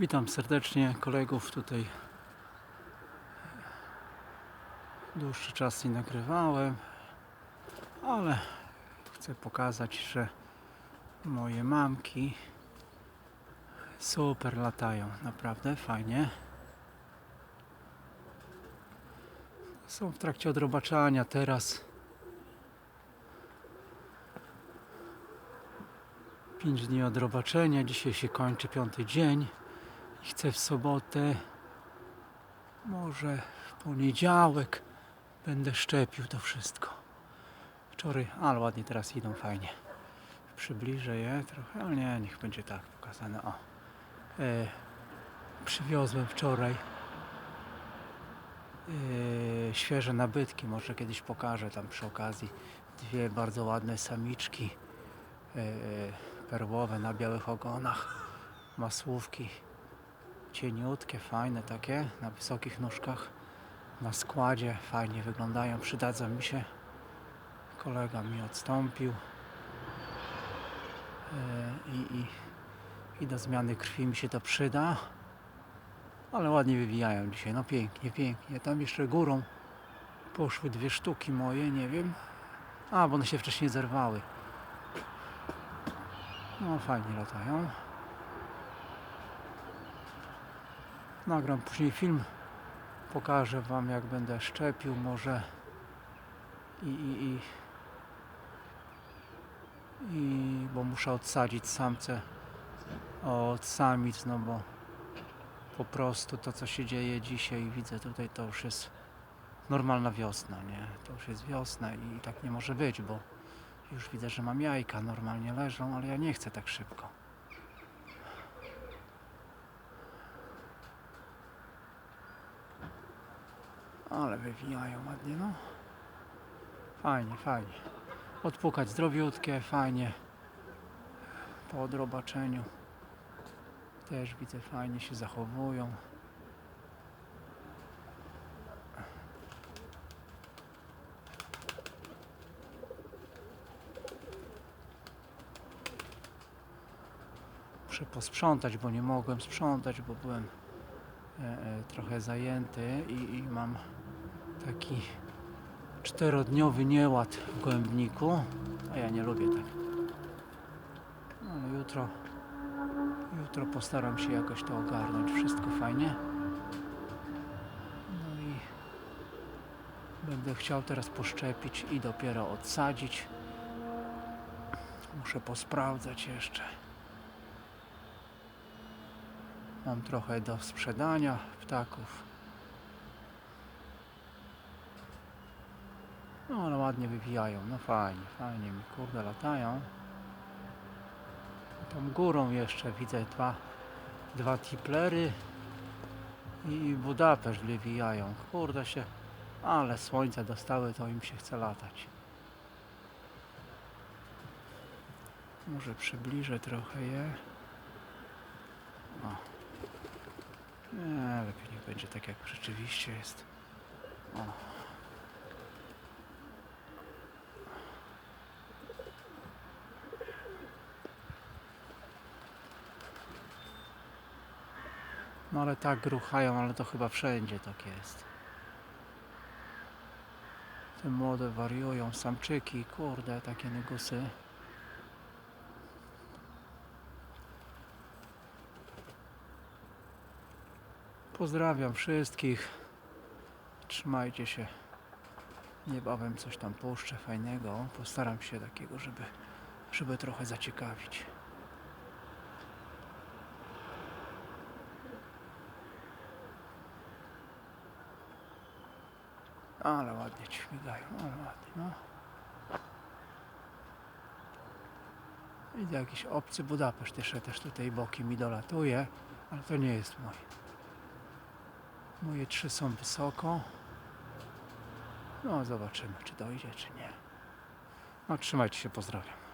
Witam serdecznie kolegów tutaj. Dłuższy czas nie nagrywałem, ale chcę pokazać, że moje mamki super latają, naprawdę fajnie. Są w trakcie odrobaczania teraz. 5 dni odrobaczenia, dzisiaj się kończy piąty dzień chcę w sobotę, może w poniedziałek będę szczepił to wszystko. Wczoraj, ale ładnie teraz idą fajnie. Przybliżę je trochę, ale nie, niech będzie tak pokazane. O. E, przywiozłem wczoraj e, świeże nabytki, może kiedyś pokażę tam przy okazji. Dwie bardzo ładne samiczki e, perłowe na białych ogonach, masłówki cieniutkie, fajne takie, na wysokich nóżkach, na składzie, fajnie wyglądają, przydadzą mi się. Kolega mi odstąpił E, i, i, i do zmiany krwi mi się to przyda, ale ładnie wywijają dzisiaj, no pięknie, pięknie. Tam jeszcze górą poszły dwie sztuki moje, nie wiem, a bo one się wcześniej zerwały. No fajnie latają. Nagram później film. Pokażę Wam jak będę szczepił może i, i, i, i bo muszę odsadzić samce od samic, no bo po prostu to co się dzieje dzisiaj widzę tutaj to już jest normalna wiosna, nie? To już jest wiosna i tak nie może być, bo już widzę, że mam jajka, normalnie leżą, ale ja nie chcę tak szybko. Ale wywijają ładnie, no. Fajnie, fajnie. Odpukać zdrowiutkie, fajnie. Po odrobaczeniu też widzę, fajnie się zachowują. Muszę posprzątać, bo nie mogłem sprzątać, bo byłem e, e, trochę zajęty i, i mam taki czterodniowy nieład w gołębniku, a ja nie lubię tak. No, jutro, jutro postaram się jakoś to ogarnąć, wszystko fajnie. No i będę chciał teraz poszczepić i dopiero odsadzić. Muszę posprawdzać jeszcze. Mam trochę do sprzedania ptaków. No ale ładnie wywijają, no fajnie, fajnie mi kurde latają. Tam górą jeszcze widzę dwa, dwa tiplery i Budapeszt wywijają. Kurde się, ale słońce dostały, to im się chce latać. Może przybliżę trochę je. O. Nie, lepiej niech będzie tak jak rzeczywiście jest. O. No ale tak gruchają, ale to chyba wszędzie tak jest. Te młode wariują, samczyki, kurde, takie negusy. Pozdrawiam wszystkich. Trzymajcie się. Niebawem coś tam puszczę fajnego. Postaram się takiego, żeby, żeby trochę zaciekawić. Ale ładnie śmigają, ale ładnie, no. Widzę jakiś obcy Budapeszt jeszcze też tutaj bokiem mi dolatuje, ale to nie jest mój. Moje trzy są wysoko. No zobaczymy, czy dojdzie, czy nie. No trzymajcie się, pozdrawiam.